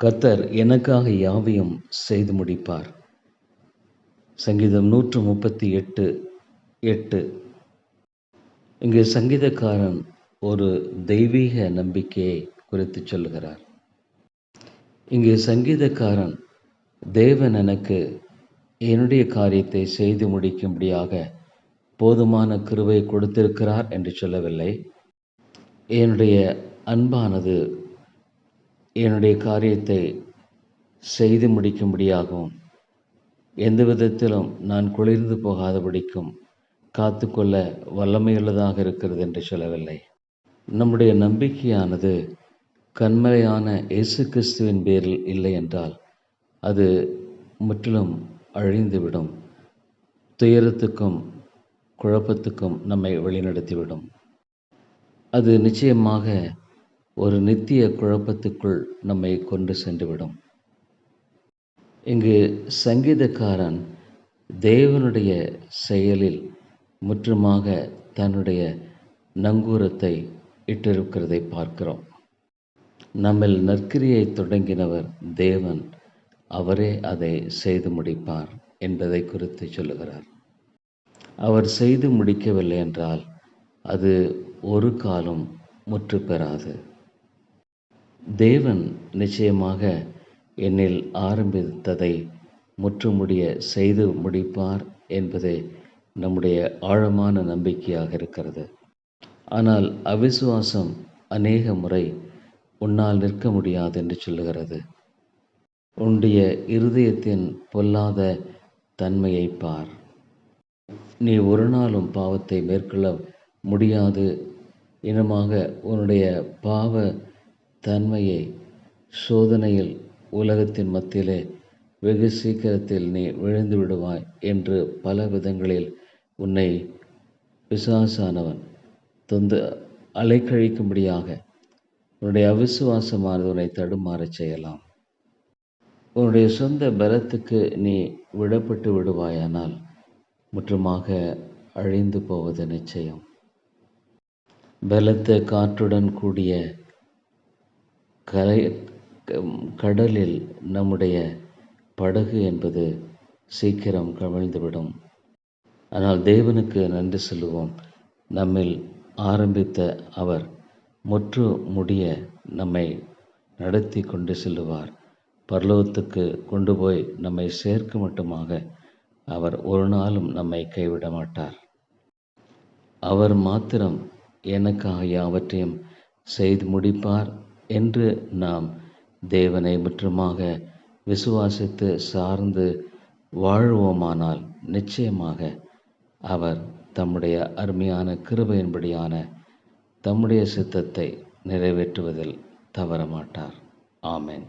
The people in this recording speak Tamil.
கத்தர் எனக்காக யாவையும் செய்து முடிப்பார். சங்கீதம் நூற்று முப்பத்தி எட்டு. எட்டு இங்கு சங்கீதக்காரன் ஒரு தெய்வீக நம்பிக்கையை குறித்து சொல்லுகிறார். இங்கு சங்கீதக்காரன் தேவன் எனக்கு என்னுடைய காரியத்தை செய்து முடிக்கும்படியாக போதுமான கிருவை கொடுத்திருக்கிறார் என்று சொல்லவில்லை. என்னுடைய அன்பானது என்னுடைய காரியத்தை செய்து முடிக்கும்படியாகவும் எந்த விதத்திலும் நான் குளிர்ந்து போகாதபடிக்கும் காத்துக்கொள்ள வல்லமையுள்ளதாக இருக்கிறது என்று சொல்லவில்லை. நம்முடைய நம்பிக்கையானது கண்மலையான இயேசு கிறிஸ்துவின் பேரில் இல்லை என்றால் அது முற்றிலும் அழிந்துவிடும். துயரத்துக்கும் குழப்பத்துக்கும் நம்மை வழிநடத்திவிடும். அது நிச்சயமாக ஒரு நித்திய குழப்பத்துக்குள் நம்மை கொண்டு சென்றுவிடும். இங்கு சங்கீதக்காரன் தேவனுடைய செயலில் முற்றுமாக தன்னுடைய நங்கூரத்தை இட்டிருக்கிறதை பார்க்கிறோம். நம்மில் நற்கிரியை தொடங்கினவர் தேவன் அவரே அதை செய்து முடிப்பார் என்பதை குறித்து சொல்லுகிறார். அவர் செய்து முடிக்கவில்லை என்றால் அது ஒரு காலம் முற்று பெறாது. தேவன் நிச்சயமாக என்னில் ஆரம்பித்ததை முற்றுமுடிய செய்து முடிப்பார் என்பதே நம்முடைய ஆழமான நம்பிக்கையாக இருக்கிறது. ஆனால் அவிசுவாசம் அநேக முறை உன்னால் நிற்க முடியாது என்று சொல்லுகிறது. உன்னுடைய இருதயத்தின் பொல்லாத தன்மையை பார். நீ ஒரு நாளும் பாவத்தை மேற்கொள்ள முடியாது. இனமாக உன்னுடைய பாவ தன்மையை சோதனையில் உலகத்தின் மத்தியிலே வெகு சீக்கிரத்தில் நீ விழுந்து விடுவாய் என்று பல விதங்களில் உன்னை விசுவாசானவன் தொந்து அலைக்கழிக்கும்படியாக உன்னுடைய அவிசுவாசமானது உன்னை தடுமாறச் செய்யலாம். உன்னுடைய சொந்த பலத்துக்கு நீ விடப்பட்டு விடுவாயானால் முற்றுமாக அழிந்து போவது நிச்சயம். பலத்த காற்றுடன் கூடிய கலை கடலில் நம்முடைய படகு என்பது சீக்கிரம் கவிழ்ந்துவிடும். ஆனால் தேவனுக்கு நன்றி சொல்லுவோம். நம்மில் ஆரம்பித்த அவர் முற்று முடிய நம்மை நடத்தி கொண்டு செல்லுவார். பரலோகத்துக்கு கொண்டு போய் நம்மை சேர்க்க மட்டுமாக அவர் ஒரு நாளும் நம்மை கைவிட மாட்டார். அவர் மாத்திரம் எனக்காக யாவற்றையும் செய்து முடிப்பார். என்று நாம் தேவனை முற்றமாக விசுவாசித்து சார்ந்து வாழ்வோமானால் நிச்சயமாக அவர் தம்முடைய அருமையான கிருபையின்படியான தம்முடைய சித்தத்தை நிறைவேற்றுவதில் தவறமாட்டார். ஆமேன்.